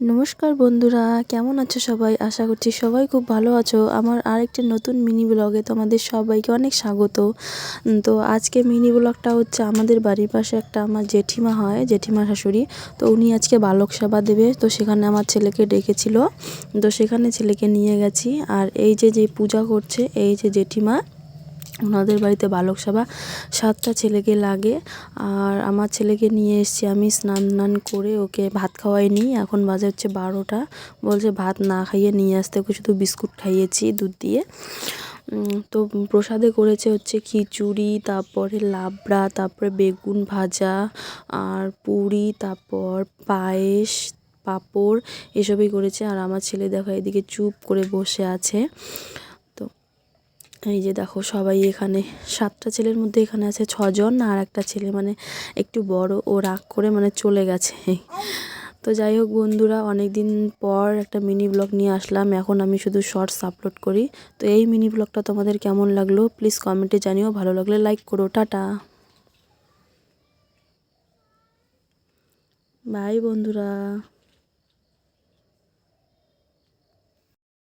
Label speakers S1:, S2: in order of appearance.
S1: নমস্কার বন্ধুরা, কেমন আছো সবাই? আশা করছি সবাই খুব ভালো আছো। আমার আরেকটি নতুন মিনি ব্লগে তোমাদের সবাইকে অনেক স্বাগত। তো আজকে মিনি ব্লগটা হচ্ছে আমাদের বাড়ির পাশে একটা আমার জেঠিমা হয় জেঠিমা শাশুড়ি। তো উনি আজকে বালক সেবা দেবে। তো সেখানে আমার ছেলেকে ডেকেছিল। তো সেখানে ছেলেকে নিয়ে গেছি। আর এই যে যে পূজা করছে, এই যে জেঠিমা ওনাদের বাড়িতে বালক সভা। সাতটা ছেলেকে লাগে। আর আমার ছেলেকে নিয়ে এসছি আমি, স্নান টান করে ওকে ভাত খাওয়াই নিই। এখন বাজে হচ্ছে বারোটা। বলছে, ভাত না খাইয়ে নিয়ে আসতে ওকে শুধু বিস্কুট খাইয়েছি, দুধ দিয়ে। তো প্রসাদে করেছে হচ্ছে খিচুড়ি, তারপরে লাবড়া, তারপরে বেগুন ভাজা, আর পুরি, তারপর পায়েস, পাঁপড়, এসবই করেছে। আর আমার ছেলে দেখো এদিকে চুপ করে বসে আছে। এই যে দেখো সবাই এখানে, সাতটা ছেলের মধ্যে এখানে আছে ছজন আর একটা ছেলে মানে একটু বড়, ও রাগ করে মানে চলে গেছে। তো যাই হোক বন্ধুরা অনেক দিন পর একটা মিনি ব্লগ নিয়ে আসলাম, এখন আমি শুধু শর্টস আপলোড করি। তো এই মিনি ব্লগটা তোমাদের কেমন লাগল? প্লিজ কমেন্টে জানিও, ভালো লাগলে লাইক করো, টাটা। বাই বন্ধুরা।